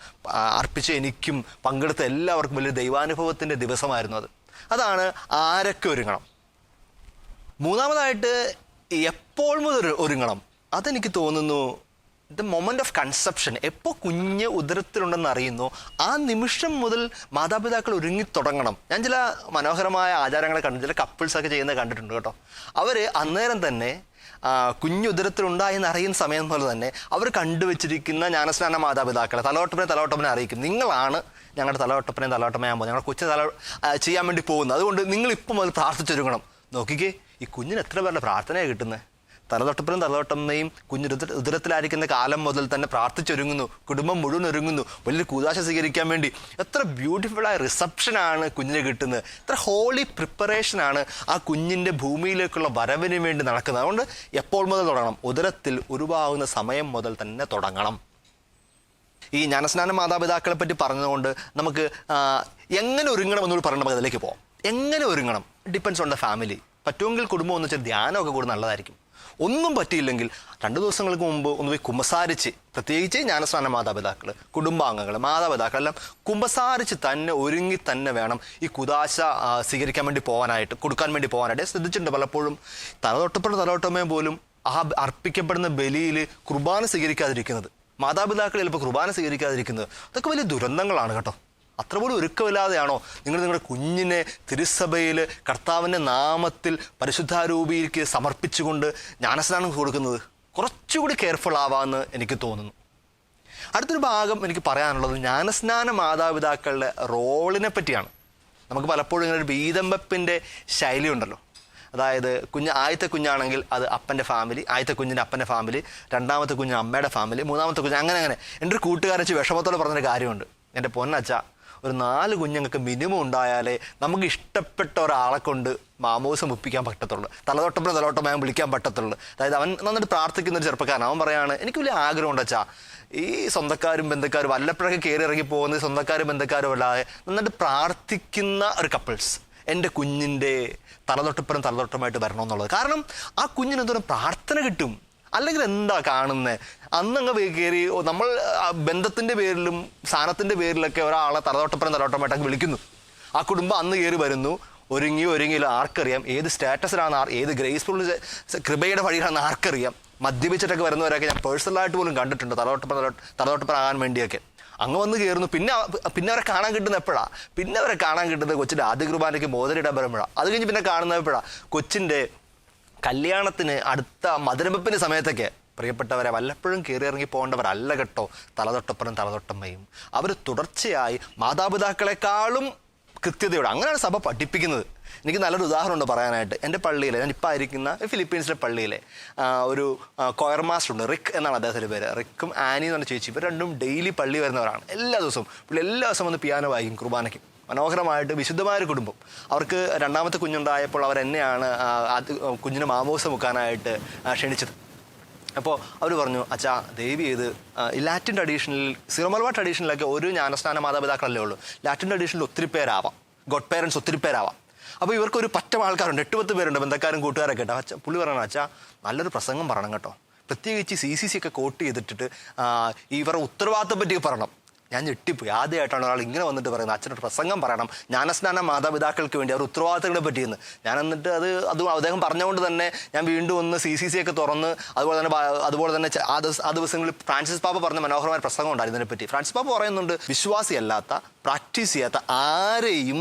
അർപ്പിച്ച എനിക്കും പങ്കെടുത്ത എല്ലാവർക്കും വലിയ ദൈവാനുഭവത്തിന്റെ ദിവസമായിരുന്നു അത്. അതാണ് ആരൊക്കെ ഒരുങ്ങണം. മൂന്നാമതായിട്ട് എപ്പോൾ മുതൽ ഒരു- ഒരുങ്ങണം? അതെനിക്ക് തോന്നുന്നു ദ മൊമെന്റ് ഓഫ് കൺസെപ്ഷൻ എപ്പോൾ കുഞ്ഞ് ഉദരത്തിലുണ്ടെന്ന് അറിയുന്നു ആ നിമിഷം മുതൽ മാതാപിതാക്കൾ ഒരുങ്ങി തുടങ്ങണം. ഞാൻ ചില മനോഹരമായ ആചാരങ്ങളെ കണ്ടു ചില കപ്പിൾസൊക്കെ ചെയ്യുന്നത് കണ്ടിട്ടുണ്ട് കേട്ടോ. അവർ അന്നേരം തന്നെ ആ, കുഞ്ഞ് ഉദരത്തിലുണ്ടായി എന്ന് അറിയുന്ന സമയം പോലെ തന്നെ അവർ കണ്ടുവച്ചിരിക്കുന്ന ജ്ഞാനസ്നാന മാതാപിതാക്കളെ തലവട്ടപ്പനെ തലവട്ടപ്പനെ അറിയിക്കും. നിങ്ങളാണ് ഞങ്ങളുടെ തലവട്ടപ്പനെ തലവട്ടമയാൻ പോകുന്നത് ഞങ്ങളുടെ കൊച്ചു തല ചെയ്യാൻ വേണ്ടി പോകുന്നത്. അതുകൊണ്ട് നിങ്ങൾ ഇപ്പം മുതൽ പ്രാർത്ഥിച്ചൊരുങ്ങണം. നോക്കിക്കേ. ഈ കുഞ്ഞിന് എത്ര പേരുടെ പ്രാർത്ഥനയാണ് കിട്ടുന്നത്? തലതൊട്ടപ്പനും തലതൊട്ടമ്മയും കുഞ്ഞു ഉദരത്തിലായിരിക്കുന്ന കാലം മുതൽ തന്നെ പ്രാർത്ഥിച്ചൊരുങ്ങുന്നു. കുടുംബം മുഴുവൻ ഒരുങ്ങുന്നു. വലിയൊരു കൂതാശ സ്വീകരിക്കാൻ വേണ്ടി എത്ര ബ്യൂട്ടിഫുള്ളായ റിസപ്ഷനാണ് കുഞ്ഞിന് കിട്ടുന്നത്. എത്ര ഹോളി പ്രിപ്പറേഷനാണ് ആ കുഞ്ഞിന്റെ ഭൂമിയിലേക്കുള്ള വരവിന് വേണ്ടി നടക്കുന്നത്. അതുകൊണ്ട് എപ്പോൾ മുതൽ തുടങ്ങണം? ഉദരത്തിൽ ഉരുവാകുന്ന സമയം മുതൽ തന്നെ തുടങ്ങണം. ഈ ജ്ഞാനസ്നാന മാതാപിതാക്കളെ പറ്റി പറഞ്ഞതുകൊണ്ട് നമുക്ക് എങ്ങനെ ഒരുങ്ങണം പറഞ്ഞ നമുക്ക് അതിലേക്ക് പോകാം എങ്ങനെ ഒരുങ്ങണം? ഡിപ്പെൻസ് ഓൺ ദ ഫാമിലി പറ്റുമെങ്കിൽ കുടുംബം ഒന്ന് വെച്ചാൽ ധ്യാനമൊക്കെ കൂടെ നല്ലതായിരിക്കും. ഒന്നും പറ്റിയില്ലെങ്കിൽ രണ്ട് ദിവസങ്ങൾക്ക് മുമ്പ് ഒന്ന് പോയി കുമ്പസാരിച്ച് പ്രത്യേകിച്ച് ജ്ഞാനസ്നാന മാതാപിതാക്കൾ കുടുംബാംഗങ്ങൾ മാതാപിതാക്കൾ എല്ലാം കുമ്പസാരിച്ച് തന്നെ ഒരുങ്ങി തന്നെ വേണം ഈ കുതാശ സ്വീകരിക്കാൻ വേണ്ടി പോകാനായിട്ട് കൊടുക്കാൻ വേണ്ടി പോകാനായിട്ട് ശ്രദ്ധിച്ചിട്ടുണ്ട് പലപ്പോഴും. തലതൊട്ടപ്പെടുന്ന തലതൊട്ടമ്മയും പോലും ആ അർപ്പിക്കപ്പെടുന്ന ബലിയിൽ കുർബാന സ്വീകരിക്കാതിരിക്കുന്നത് മാതാപിതാക്കൾ ചിലപ്പോൾ കുർബാന സ്വീകരിക്കാതിരിക്കുന്നത് അതൊക്കെ വലിയ ദുരന്തങ്ങളാണ് കേട്ടോ. അത്ര പോലും ഒരുക്കമില്ലാതെയാണോ നിങ്ങൾ നിങ്ങളുടെ കുഞ്ഞിനെ തിരുസഭയിൽ കർത്താവിന്റെ നാമത്തിൽ പരിശുദ്ധാരൂപിയിലേക്ക് സമർപ്പിച്ചുകൊണ്ട് ജ്ഞാനസ്നാനം കൊടുക്കുന്നത് കുറച്ചുകൂടി കെയർഫുൾ ആവാമെന്ന് എനിക്ക് തോന്നുന്നു. അടുത്തൊരു ഭാഗം എനിക്ക് പറയാനുള്ളത് ജ്ഞാനസ്നാന മാതാപിതാക്കളുടെ റോളിനെ പറ്റിയാണ്. നമുക്ക് പലപ്പോഴും ഇങ്ങനെ ഒരു വീതമ്പപ്പിന്റെ ശൈലി ഉണ്ടല്ലോ. അതായത് കുഞ്ഞ് ആദ്യത്തെ കുഞ്ഞാണെങ്കിൽ അത് അപ്പന്റെ ഫാമിലി ആദ്യത്തെ കുഞ്ഞിന്റെ അപ്പന്റെ ഫാമിലി രണ്ടാമത്തെ കുഞ്ഞ് അമ്മയുടെ ഫാമിലി മൂന്നാമത്തെ കുഞ്ഞ് അങ്ങനെ അങ്ങനെ. എന്റെ ഒരു കൂട്ടുകാരെ വെച്ച് വിഷമത്തോടെ പറഞ്ഞൊരു കാര്യമുണ്ട്. എന്റെ പൊന്നച്ച ഒരു നാല് കുഞ്ഞുങ്ങൾക്ക് മിനിമം ഉണ്ടായാലേ നമുക്ക് ഇഷ്ടപ്പെട്ട ഒരാളെ കൊണ്ട് മാമോസം മുപ്പിക്കാൻ പറ്റത്തുള്ളൂ. തലതൊട്ടപ്പം തലതൊട്ടമയം വിളിക്കാൻ പറ്റത്തുള്ളൂ. അതായത് അവൻ നന്നായിട്ട് പ്രാർത്ഥിക്കുന്ന ഒരു ചെറുപ്പക്കാരൻ. അവൻ പറയാണ് എനിക്ക് വലിയ ആഗ്രഹമുണ്ട് അച്ഛാ. ഈ സ്വന്തക്കാരും ബന്ധുക്കാരും വല്ലപ്പോഴൊക്കെ കയറി ഇറങ്ങി പോകുന്ന സ്വന്തക്കാരും ബന്ധുക്കാരും അല്ലാതെ നന്നായിട്ട് പ്രാർത്ഥിക്കുന്ന ഒരു കപ്പിൾസ് എന്റെ കുഞ്ഞിന്റെ തലതൊട്ടപ്പുറം തലതൊട്ടമായിട്ട് വരണമെന്നുള്ളത്. കാരണം ആ കുഞ്ഞിന് എന്തോരം പ്രാർത്ഥന കിട്ടും. അല്ലെങ്കിൽ എന്താ കാണുന്നത് അന്നങ്ങ് കയറി നമ്മൾ ബന്ധത്തിന്റെ പേരിലും സാധനത്തിന്റെ പേരിലൊക്കെ ഒരാളെ തലതൊട്ടപ്പുറം തലതൊട്ടമായിട്ടൊക്കെ വിളിക്കുന്നു. ആ കുടുംബം അന്ന് കയറി വരുന്നു. ഒരുങ്ങി ഒരുങ്ങിയില്ല. ആർക്കറിയാം? ഏത് സ്റ്റാറ്റസിലാണ് ആർ ഏത് ഗ്രേസ്ഫുൾ കൃപയുടെ വഴിയാണെന്ന് ആർക്കറിയാം? മദ്യപിച്ചിട്ടൊക്കെ വരുന്നവരൊക്കെ ഞാൻ പേഴ്സണലായിട്ട് പോലും കണ്ടിട്ടുണ്ട്. തലതൊട്ടപ്പൻ തലതൊട്ടപ്പനാകാൻ വേണ്ടിയൊക്കെ. അങ്ങ് വന്ന് കയറുന്നു പിന്നെ പിന്നെ അവരെ കാണാൻ കിട്ടുന്ന എപ്പോഴാണ് പിന്നെ അവരെ കാണാൻ കിട്ടുന്നത് കൊച്ചിന്റെ ആദ്യ കുർബാനയ്ക്ക് മോതിരിടാൻ വരുമ്പോഴാണ് അത് കഴിഞ്ഞ് പിന്നെ കാണുന്ന എപ്പോഴാണ് കൊച്ചിന്റെ കല്യാണത്തിന് അടുത്ത മധുരമ്പപ്പിന് സമയത്തൊക്കെ പ്രിയപ്പെട്ടവരെ വല്ലപ്പോഴും കയറി ഇറങ്ങി പോകേണ്ടവരല്ല കേട്ടോ. തലതൊട്ടപ്പനും തലതൊട്ടമ്മയും. അവർ തുടർച്ചയായി മാതാപിതാക്കളെക്കാളും കൃത്യതയോടെ അങ്ങനെയാണ് സഭ പഠിപ്പിക്കുന്നത്. എനിക്ക് നല്ലൊരു ഉദാഹരണമുണ്ട് പറയാനായിട്ട്. എന്റെ പള്ളിയിലെ ഞാൻ ഇപ്പോൾ ആയിരിക്കുന്ന ഫിലിപ്പീൻസിലെ പള്ളിയിലെ ഒരു കൊയർ മാസ്റ്റർ ഉണ്ട്. റിക്ക് എന്നാണ് അദ്ദേഹത്തിന്റെ പേര്. റിക്കും ആനി എന്ന് പറഞ്ഞ ചേച്ചി. ഇവർ രണ്ടും ഡെയിലി പള്ളി വരുന്നവരാണ്. എല്ലാ ദിവസവും. പുള്ളി എല്ലാ ദിവസവും വന്ന് പിയാനോ വായിക്കും കുർബാനയ്ക്ക്. മനോഹരമായിട്ട് വിശുദ്ധമായ ഒരു കുടുംബം. അവർക്ക് രണ്ടാമത്തെ കുഞ്ഞുണ്ടായപ്പോൾ അവർ എന്നെയാണ് കുഞ്ഞിന് മാമോസ മുക്കാനായിട്ട് ക്ഷണിച്ചത്. അപ്പോൾ അവർ പറഞ്ഞു അച്ഛാ ദേവി ചെയ്ത് ലാറ്റിൻ ട്രഡീഷനിൽ സിറമലബാർ ട്രഡീഷനിലൊക്കെ ഒരു ജ്ഞാനസ്ഥാന മാതാപിതാക്കളല്ലേ ഉള്ളൂ. ലാറ്റിൻ ട്രഡീഷനിൽ ഒത്തിരി പേരാവാം. ഗോഡ് പേരൻസ് ഒത്തിരി പേരാവാം. അപ്പോൾ ഇവർക്ക് ഒരു പറ്റം ആൾക്കാരുണ്ട് എട്ട് പത്ത് പേരുണ്ട് ബന്ധക്കാരും കൂട്ടുകാരൊക്കെ കേട്ടോ അച്ഛ പുള്ളി പറയണം അച്ഛാ നല്ലൊരു പ്രസംഗം പറയണം കേട്ടോ. പ്രത്യേകിച്ച് സി സി സി ഒക്കെ കോട്ട് ചെയ്തിട്ടിട്ട് ഇവരുടെ ഉത്തരവാദിത്തം പറ്റി പറയണം. ഞാൻ ഞെട്ടിപ്പോയി. ആദ്യമായിട്ടാണ് ഒരാൾ ഇങ്ങനെ വന്നിട്ട് പറയുന്നത്. അച്ഛനൊരു പ്രസംഗം പറയണം. ജ്ഞാനസ്നാന മാതാപിതാക്കൾക്ക് വേണ്ടി അവർ ഉത്തരവാദിത്തങ്ങളെ പറ്റിയെന്ന് ഞാൻ എന്നിട്ട് അത് അത് അദ്ദേഹം പറഞ്ഞുകൊണ്ട് തന്നെ ഞാൻ വീണ്ടും ഒന്ന് സി സി സി ഒക്കെ തുറന്ന് അതുപോലെ തന്നെ അതുപോലെ തന്നെ ആ ദിവസങ്ങളിൽ ഫ്രാൻസിസ് പാപ്പ പറഞ്ഞ മനോഹരമായ പ്രസംഗം ഉണ്ടായിരുന്നു ഇതിനെപ്പറ്റി. ഫ്രാൻസിസ് പാപ്പ പറയുന്നുണ്ട് വിശ്വാസിയല്ലാത്ത പ്രാക്ടീസ് ചെയ്യാത്ത ആരെയും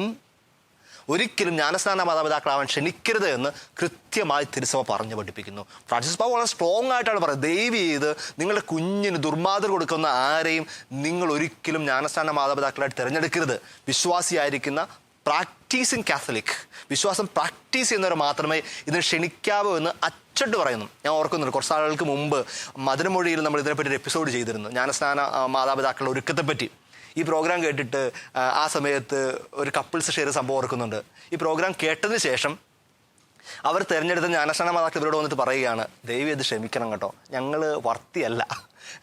ഒരിക്കലും ജ്ഞാനസ്നാന മാതാപിതാക്കളാവാൻ ക്ഷണിക്കരുത് എന്ന് കൃത്യമായി തിരുസഭ പറഞ്ഞു പഠിപ്പിക്കുന്നു. ഫ്രാൻസിസ് പാപ്പ വളരെ സ്ട്രോങ് ആയിട്ടാണ് പറയുന്നത്. ദയവ് ചെയ്ത് നിങ്ങളുടെ കുഞ്ഞിന് ദുർമാതൃ കൊടുക്കുന്ന ആരെയും നിങ്ങൾ ഒരിക്കലും ജ്ഞാനസ്നാന മാതാപിതാക്കളായിട്ട് തിരഞ്ഞെടുക്കരുത്. വിശ്വാസിയായിരിക്കുന്ന പ്രാക്ടീസിങ് കാത്തലിക് വിശ്വാസം പ്രാക്ടീസ് ചെയ്യുന്നവർ മാത്രമേ ഇതിന് ക്ഷണിക്കാവൂ എന്ന് അച്ചട്ട് പറയുന്നു. ഞാൻ ഓർക്കുന്നുണ്ട് കുറച്ച് ആളുകൾക്ക് മുമ്പ് മധുരമൊഴിയിൽ നമ്മൾ ഇതിനെപ്പറ്റി ഒരു എപ്പിസോഡ് ചെയ്തിരുന്നു. ജ്ഞാനസ്നാന മാതാപിതാക്കളുടെ ഒരുക്കത്തെപ്പറ്റി. ഈ പ്രോഗ്രാം കേട്ടിട്ട് ആ, സമയത്ത് ഒരു കപ്പിൾസ് ഷെയർ സംഭവം ഓർക്കുന്നുണ്ട്. ഈ പ്രോഗ്രാം കേട്ടതിന് ശേഷം അവർ തിരഞ്ഞെടുത്ത മാതാക്കൾ ഇവരോട് വന്നിട്ട് പറയുകയാണ് ദൈവം ഇത് ക്ഷമിക്കണം കേട്ടോ. ഞങ്ങൾ വർത്തിയല്ല.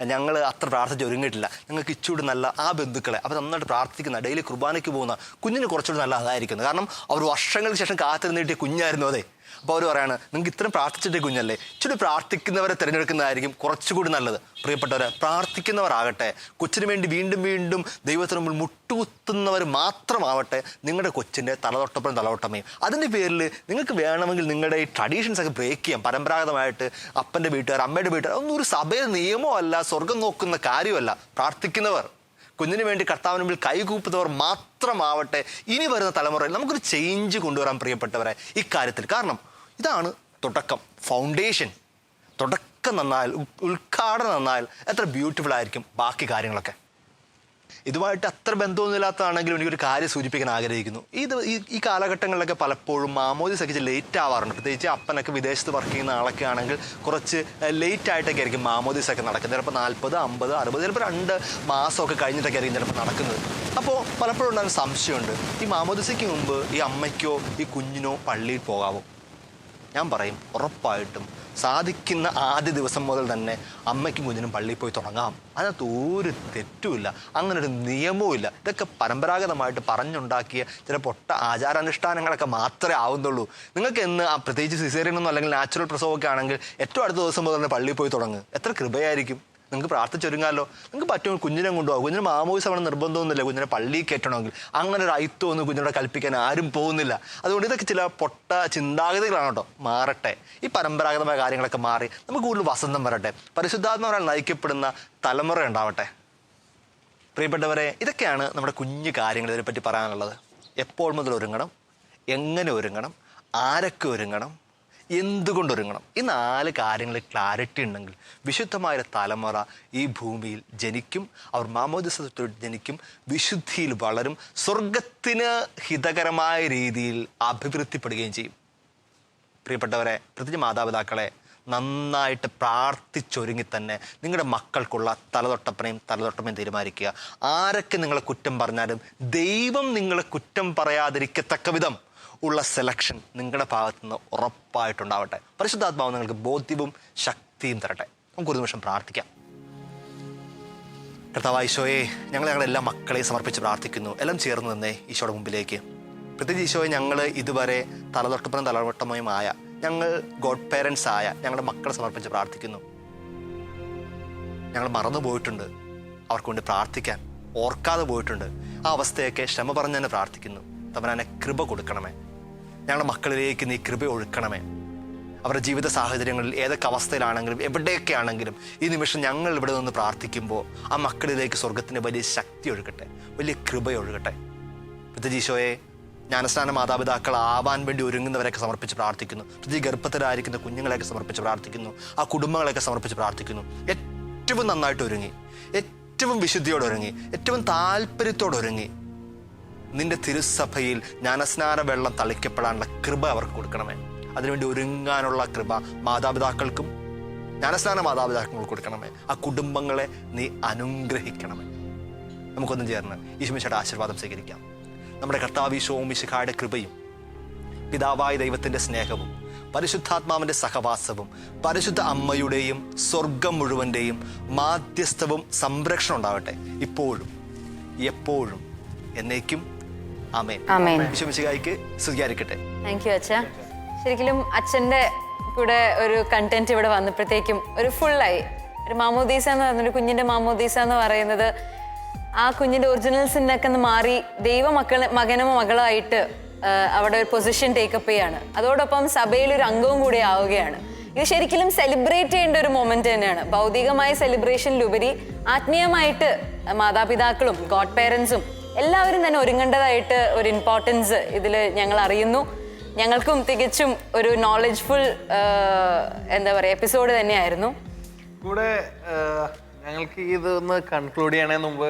ഞങ്ങൾ അത്ര പ്രാർത്ഥിച്ച് ഒരുങ്ങിയിട്ടില്ല. ഞങ്ങൾക്ക് ഇച്ചൂടി നല്ല ആ ബന്ധുക്കളെ. അവർ നന്നായിട്ട് പ്രാർത്ഥിക്കുന്ന ഡെയിലി കുർബാനയ്ക്ക് പോകുന്ന കുഞ്ഞിന് കുറച്ചുകൂടി നല്ല അതായിരിക്കുന്നത് കാരണം അവർ വർഷങ്ങൾക്ക് ശേഷം കാത്തിരുന്നിട്ട് കുഞ്ഞായിരുന്നു അതെ. അപ്പോൾ അവർ പറയാണ് നിങ്ങൾക്ക് ഇത്രയും പ്രാർത്ഥിച്ചിട്ടേ കുഞ്ഞല്ലേ? ഇച്ചിരി പ്രാർത്ഥിക്കുന്നവരെ തിരഞ്ഞെടുക്കുന്നതായിരിക്കും കുറച്ചുകൂടി നല്ലത്. പ്രിയപ്പെട്ടവരെ പ്രാർത്ഥിക്കുന്നവരാകട്ടെ കൊച്ചിന് വേണ്ടി വീണ്ടും വീണ്ടും ദൈവത്തിന് മുമ്പിൽ മുട്ടുകുത്തുന്നവർ മാത്രമാവട്ടെ നിങ്ങളുടെ കൊച്ചിന്റെ തലതൊട്ടപ്പുറം തലവട്ടമയും അതിന്റെ പേരിൽ നിങ്ങൾക്ക് വേണമെങ്കിൽ നിങ്ങളുടെ ഈ ട്രഡീഷൻസ് ഒക്കെ ബ്രേക്ക് ചെയ്യാം. പരമ്പരാഗതമായിട്ട് അപ്പന്റെ വീട്ടുകാർ അമ്മയുടെ വീട്ടുകാർ ഒന്നും ഒരു സഭയുടെ നിയമമല്ല സ്വർഗം നോക്കുന്ന കാര്യമല്ല. പ്രാർത്ഥിക്കുന്നവർ കുഞ്ഞിന് വേണ്ടി കർത്താവിന് മുമ്പിൽ കൈകൂപ്പുന്നവർ മാത്രമാവട്ടെ ഇനി വരുന്ന തലമുറയിൽ നമുക്കൊരു ചേഞ്ച് കൊണ്ടുവരാൻ പ്രിയപ്പെട്ടവരെ. ഇക്കാര്യത്തിൽ കാരണം ഇതാണ് തുടക്കം ഫൗണ്ടേഷൻ തുടക്കം നന്നായാൽ ഉദ്ഘാടനം നന്നായാൽ എത്ര ബ്യൂട്ടിഫുൾ ആയിരിക്കും ബാക്കി കാര്യങ്ങളൊക്കെ. ഇതുമായിട്ട് അത്ര ബന്ധമൊന്നുമില്ലാത്തതാണെങ്കിലും എനിക്കൊരു കാര്യം സൂചിപ്പിക്കാൻ ആഗ്രഹിക്കുന്നു. ഇത് ഈ കാലഘട്ടങ്ങളിലൊക്കെ പലപ്പോഴും മാമോദിസ് ഒക്കെ ലേറ്റ് ആവാറുണ്ട്. പ്രത്യേകിച്ച് അപ്പനൊക്കെ വിദേശത്ത് വർക്ക് ചെയ്യുന്ന ആളൊക്കെ ആണെങ്കിൽ കുറച്ച് ലേറ്റ് ആയിട്ടൊക്കെ ആയിരിക്കും മാമോദിസ് ഒക്കെ നടക്കുന്നത്. ചിലപ്പോൾ നാൽപ്പത് അമ്പത് അറുപത് ചിലപ്പോൾ രണ്ട് മാസമൊക്കെ കഴിഞ്ഞിട്ടൊക്കെ ആയിരിക്കും ചിലപ്പോൾ നടക്കുന്നത്. അപ്പോൾ പലപ്പോഴും ഉണ്ടാകുന്ന സംശയമുണ്ട്. ഈ മാമോദിസയ്ക്ക് മുമ്പ് ഈ അമ്മയ്ക്കോ ഈ കുഞ്ഞിനോ പള്ളിയിൽ പോകാവോ? ഞാൻ പറയും ഉറപ്പായിട്ടും സാധിക്കുന്ന ആദ്യ ദിവസം മുതൽ തന്നെ അമ്മയ്ക്കും കുഞ്ഞിനും പള്ളിയിൽ പോയി തുടങ്ങാം. അതിനകത്ത് ഒരു തെറ്റുമില്ല അങ്ങനെ ഒരു നിയമവും ഇല്ല ഇതൊക്കെ പരമ്പരാഗതമായിട്ട് പറഞ്ഞുണ്ടാക്കിയ ചില പൊട്ട ആചാരാനുഷ്ഠാനങ്ങളൊക്കെ മാത്രമേ ആവുന്നുള്ളൂ. നിങ്ങൾക്ക് എന്ന് ആ പ്രത്യേകിച്ച് സിസേറിയനൊന്നും അല്ലെങ്കിൽ നാച്ചുറൽ പ്രസവമൊക്കെ ആണെങ്കിൽ ഏറ്റവും അടുത്ത ദിവസം മുതൽ തന്നെ പള്ളിയിൽ പോയി തുടങ്ങും. എത്ര കൃപയായിരിക്കും. നിങ്ങൾക്ക് പ്രാർത്ഥിച്ചൊരുങ്ങാമല്ലോ നിങ്ങൾക്ക് പറ്റും കുഞ്ഞിനെ കൊണ്ടുപോകും. കുഞ്ഞിന് അവിടെ നിർബന്ധമൊന്നുമില്ല. കുഞ്ഞിനെ പള്ളിയിൽ കയറ്റണമെങ്കിൽ. അങ്ങനെ ഒരു അയിത്വമൊന്നും കുഞ്ഞിനോട് കൽപ്പിക്കാൻ ആരും പോകുന്നില്ല. അതുകൊണ്ട് ഇതൊക്കെ ചില പൊട്ട ചിന്താഗതികളാണ് കേട്ടോ. മാറട്ടെ. ഈ പരമ്പരാഗതമായ കാര്യങ്ങളൊക്കെ മാറി നമുക്ക് കൂടുതൽ വസന്തം വരട്ടെ. പരിശുദ്ധാത്മാവരാൽ നയിക്കപ്പെടുന്ന തലമുറ ഉണ്ടാവട്ടെ. പ്രിയപ്പെട്ടവരെ ഇതൊക്കെയാണ് നമ്മുടെ കുഞ്ഞു കാര്യങ്ങൾ ഇതിനെപ്പറ്റി പറയാനുള്ളത്. എപ്പോൾ മുതൽ ഒരുങ്ങണം? എങ്ങനെ ഒരുങ്ങണം? ആരൊക്കെ ഒരുങ്ങണം? എന്തുകൊണ്ട് ഒരുങ്ങണം ഈ നാല് കാര്യങ്ങളിൽ ക്ലാരിറ്റി ഉണ്ടെങ്കിൽ വിശുദ്ധമായ തലമുറ ഈ ഭൂമിയിൽ ജനിക്കും അവർ മാമോദിസത്തിൽ ജനിക്കും വിശുദ്ധിയിൽ വളരും സ്വർഗത്തിന് ഹിതകരമായ രീതിയിൽ അഭിവൃദ്ധിപ്പെടുകയും ചെയ്യും. പ്രിയപ്പെട്ടവരെ പ്രത്യേകിച്ച് മാതാപിതാക്കളെ നന്നായിട്ട് പ്രാർത്ഥിച്ചൊരുങ്ങി തന്നെ നിങ്ങളുടെ മക്കൾക്കുള്ള തലതൊട്ടപ്പനയും തലതൊട്ടമ്മയും തീരുമാനിക്കുക. ആരൊക്കെ നിങ്ങളെ കുറ്റം പറഞ്ഞാലും ദൈവം നിങ്ങളെ കുറ്റം പറയാതിരിക്കത്തക്ക വിധം ഉള്ള സെലക്ഷൻ നിങ്ങളുടെ ഭാഗത്തു നിന്ന് ഉറപ്പായിട്ടുണ്ടാവട്ടെ. പരിശുദ്ധാത്മാവ് നിങ്ങൾക്ക് ബോധ്യവും ശക്തിയും തരട്ടെ. നമുക്കൊരു നിമിഷം പ്രാർത്ഥിക്കാം. കർത്താവ് ഈശോയെ ഞങ്ങൾ ഞങ്ങളുടെ എല്ലാ മക്കളെയും സമർപ്പിച്ച് പ്രാർത്ഥിക്കുന്നു. എല്ലാം ചേർന്ന് തന്നെ ഈശോയുടെ മുമ്പിലേക്ക്. പ്രത്യേകിച്ച് ഈശോയെ ഞങ്ങൾ ഇതുവരെ തലതൊട്ടപ്പനും തലവട്ടമയുമായ ഞങ്ങൾ ഗോഡ് പേരൻസ് ആയ ഞങ്ങളുടെ മക്കളെ സമർപ്പിച്ച് പ്രാർത്ഥിക്കുന്നു. ഞങ്ങൾ മറന്നു പോയിട്ടുണ്ട്. അവർക്ക് വേണ്ടി പ്രാർത്ഥിക്കാൻ ഓർക്കാതെ പോയിട്ടുണ്ട്. ആ അവസ്ഥയൊക്കെ ക്ഷമ പറഞ്ഞു തന്നെ പ്രാർത്ഥിക്കുന്നു. തവനെ കൃപ കൊടുക്കണമേ. ഞങ്ങളുടെ മക്കളിലേക്ക് നീ കൃപ ഒഴുക്കണമേ. അവരുടെ ജീവിത സാഹചര്യങ്ങളിൽ ഏതൊക്കെ അവസ്ഥയിലാണെങ്കിലും എവിടെയൊക്കെ ആണെങ്കിലും ഈ നിമിഷം ഞങ്ങൾ ഇവിടെ നിന്ന് പ്രാർത്ഥിക്കുമ്പോൾ ആ മക്കളിലേക്ക് സ്വർഗത്തിന് വലിയ ശക്തി ഒഴുകട്ടെ വലിയ കൃപ ഒഴുകട്ടെ. പൃഥ്വിജീശോയെ ജ്ഞാനസ്നാന മാതാപിതാക്കൾ ആവാൻ വേണ്ടി ഒരുങ്ങുന്നവരൊക്കെ സമർപ്പിച്ച് പ്രാർത്ഥിക്കുന്നു. പ്രതി ഗർഭത്തിലായിരിക്കുന്ന കുഞ്ഞുങ്ങളെയൊക്കെ സമർപ്പിച്ച് പ്രാർത്ഥിക്കുന്നു. ആ കുടുംബങ്ങളെയൊക്കെ സമർപ്പിച്ച് പ്രാർത്ഥിക്കുന്നു. ഏറ്റവും നന്നായിട്ട് ഒരുങ്ങി ഏറ്റവും വിശുദ്ധിയോടെ ഒരുങ്ങി ഏറ്റവും താല്പര്യത്തോടെ ഒരുങ്ങി നിന്റെ തിരുസഭയിൽ ജ്ഞാനസ്നാന വെള്ളം തളിക്കപ്പെടാനുള്ള കൃപ അവർക്ക് കൊടുക്കണമേ. അതിനുവേണ്ടി ഒരുങ്ങാനുള്ള കൃപ മാതാപിതാക്കൾക്കും ജ്ഞാനസ്നാന മാതാപിതാക്കൾക്ക് കൊടുക്കണമേ. ആ കുടുംബങ്ങളെ നീ അനുഗ്രഹിക്കണമേ. നമുക്കൊന്നും ചേർന്ന് ഈശ്വമിശയുടെ ആശീർവാദം സ്വീകരിക്കാം. നമ്മുടെ കർത്താവിശോവും മിശിഖായുടെ കൃപയും പിതാവായ ദൈവത്തിന്റെ സ്നേഹവും പരിശുദ്ധാത്മാവിന്റെ സഹവാസവും പരിശുദ്ധ അമ്മയുടെയും സ്വർഗം മുഴുവന്റെയും മാധ്യസ്ഥവും സംരക്ഷണം ഉണ്ടാവട്ടെ. ഇപ്പോഴും എപ്പോഴും എന്നേക്കും ആമേൻ. വിശ്വമിശികായിക്ക് സ്തുതിയായിരിക്കട്ടെ. താങ്ക് യു അച്ഛ. ശരിക്കും അച്ഛന്റെ കൂടെ ഒരു കണ്ടന്റ് ഇവിടെ വന്നപ്പോഴത്തേക്കും ഒരു ഫുള്ളായി ഒരു മാമോദീസ എന്ന് പറഞ്ഞൊരു കുഞ്ഞിന്റെ മാമോദീസ എന്ന് പറയുന്നത് ആ കുഞ്ഞിന്റെ ഒറിജിനൽസിനൊക്കെ ഒക്കെ മാറി ദൈവ മക്കൾ മകനോ മകളോ ആയിട്ട് അവിടെ ഒരു പൊസിഷൻ ടേക്കപ്പ് ചെയ്യാണ്. അതോടൊപ്പം സഭയിൽ ഒരു അംഗവും കൂടി ആവുകയാണ്. ഇത് ശരിക്കും സെലിബ്രേറ്റ് ചെയ്യേണ്ട ഒരു മൊമെന്റ് തന്നെയാണ്. ഭൗതികമായ സെലിബ്രേഷനിലുപരി ആത്മീയമായിട്ട് മാതാപിതാക്കളും ഗോഡ് പേരൻസും എല്ലാവരും തന്നെ ഒരുങ്ങേണ്ടതായിട്ട് ഒരു ഇമ്പോർട്ടൻസ് ഇതിൽ ഞങ്ങൾ അറിയുന്നു. ഞങ്ങൾക്കും തികച്ചും ഒരു നോളജ് ഫുൾ എന്താ പറയുക എപ്പിസോഡ് തന്നെയായിരുന്നു. കൂടെ ഞങ്ങൾക്ക് ഇത് ഒന്ന് കൺക്ലൂഡ് ചെയ്യണേ മുമ്പ്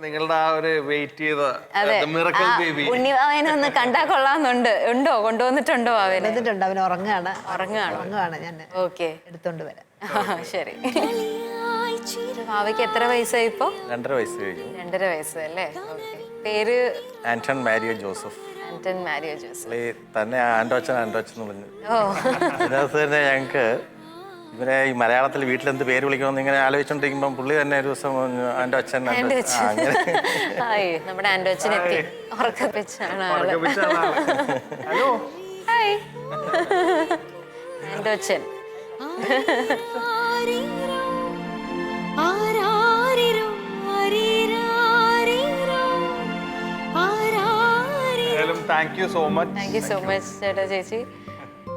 നിങ്ങളുടെ ആ ഒരു വെയിറ്റ് ചെയ്ത ഉണ്ണിവാവനെ ഒന്ന് കണ്ടാ കൊള്ളാന്നുണ്ട് ഉണ്ടോ? കൊണ്ടുവന്നിട്ടുണ്ടോ അവനെ എന്നിട്ടുണ്ട് അവൻ ഉറങ്ങാണ് ഉറങ്ങാണ് ഉറങ്ങുകയാണ് ഞാൻ ഓക്കെ. എടുത്തോണ്ട് വരാം. ശരി. ഭാവയ്ക്ക് എത്ര വയസ്സായി ഇപ്പോ? രണ്ടര വയസ്സ് കഴിഞ്ഞു. രണ്ടര വയസ്സ് അല്ലേ? പേര്? Anton Mario Joseph. Anton Mario Joseph. തന്നെ ആൻഡോച്ചൻ ആൻഡോച്ചൻ എന്ന് പറഞ്ഞു. ഓ. അതിനകത്ത് തന്നെ ഞങ്ങൾക്ക് ഇവരെ ഈ മലയാളത്തിൽ വീട്ടിൽ എന്ത് പേര് വിളിക്കണമെന്ന് ഇങ്ങനെ ആലോചിച്ചോണ്ടിരിക്കുമ്പോൾ പുള്ളി തന്നെ ഒരു ദിവസം പറഞ്ഞു, ആൻഡോ അച്ഛൻ ആൻഡോ ആൻഡോ അച്ഛൻ." ആ, അങ്ങനെ. ഹായ് നമ്മുടെ ആൻഡോ അച്ഛൻ എത്തി ഉറക്കപ്പിച്ചാണ് ഹലോ. ആൻഡോ അച്ഛൻ thank you so much thank you so much ചേട്ടാ ചേച്ചി.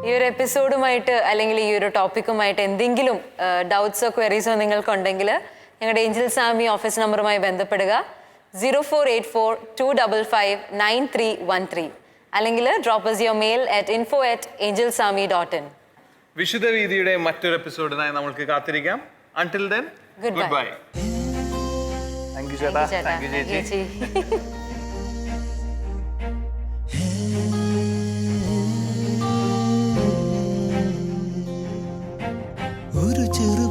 ഈ ഒരു എപ്പിസോഡുമായിട്ട് അല്ലെങ്കിൽ ഈ ഒരു ടോപ്പിക്കുമായിട്ട് എന്തെങ്കിലും ഡൗട്ട്സോ ക്വയറീസോ നിങ്ങൾക്കുണ്ടെങ്കിൽ ഞങ്ങളുടെ ഏഞ്ചൽ സാമി ഓഫീസ് നമ്പറുമായി ബന്ധപ്പെടുക. Zero four eight four two double five nine three one three അല്ലെങ്കിൽ drop your mail at info at angel Sami dot in വിശുദ്ധ വീതിയുടെ മറ്റൊരു എപ്പിസോഡിനായി നമ്മൾക്ക് കാത്തിരിക്കാം. Until then. Good bye thank you ചേട്ടാ. താങ്ക് യു ചേച്ചി. ഒരു ചെറു